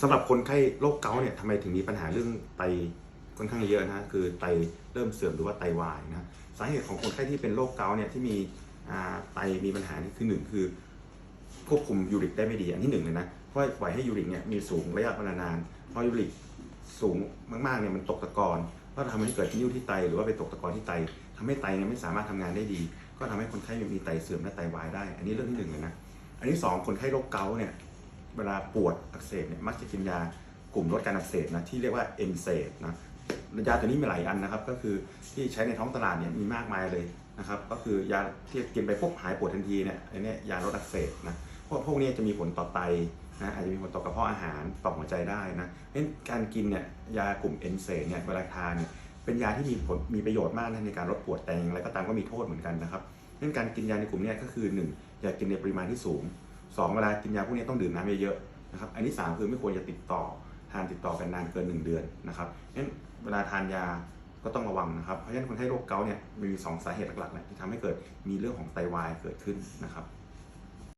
สำหรับคนไข้โรคเกาต์เนี่ยทำไมถึงมีปัญหาเรื่องไตค่อนข้างเยอะนะคือไตเริ่มเสื่อมหรือว่าไตวายนะสาเหตุของคนไข้ที่เป็นโรคเกาต์เนี่ยที่มีไตมีปัญหานี่คือหนึ่งคือ ควบคุมยูริกได้ไม่ดีอันที่หนึ่งเลยนะเพราะปล่อยให้ยูริกเนี่ยมีสูงระยะเวลานานพอยูริกสูงมากๆเนี่ยมันตกตะกอนก็ทำให้เกิดนิ่วที่ไตหรือว่าไปตกตะกอนที่ไตทำให้ไตเนี่ยไม่สามารถทำงานได้ดี ก็ทำให้คนไข้มีไตเสื่อมและไตวายได้ อันนี้เรื่องที่หนึ่งเลยนะอันที่สองคนไข้โรคเกาต์เนี่ย เวลาปวดอักเสบเนี่ยมักจะกินยากลุ่มลดการอักเสบนะที่เรียกว่าเอนเซดนะยาตัวนี้มีหลายอันนะครับ ก็คือที่ใช้ในท้องตลาดเนี่ยมีมากมายเลยนะครับ ก็คือยาที่กินไปปุ๊บหายปวดทันทีเนี่ยอันนี้ยาลดอักเสบนะพวกพวกนี้จะมีผลต่อไตนะอาจจะมีผลต่อกระเพาะอาหารต่อหัวใจได้นะเพราะฉะนั้นการกินเนี่ยยากลุ่มเอนเซเนี่ยเวลาทานเนี่ยเป็นยาที่มีผลมีประโยชน์มากนะในการลดปวดแต่อย่างไรก็ตามก็มีโทษเหมือนกันนะครับเพราะฉะนั้นการกินยาในกลุ่มนี้ก็คือ 1 อย่ากินในปริมาณที่สูง 2 เวลากินยาพวกนี้ต้องดื่มน้ำเยอะๆนะครับอันที่ 3 คือไม่ควรจะติดต่อทานติดต่อกันนานเกิน 1 เดือนนะครับเพราะฉะนั้นเวลาทานยาก็ต้องระวังนะครับ เพราะฉะนั้นคนไข้โรคเกาต์เนี่ยมีสองสาเหตุหลักๆนะที่ทำให้เกิดมีเรื่องของไตวายเกิดขึ้นนะครับ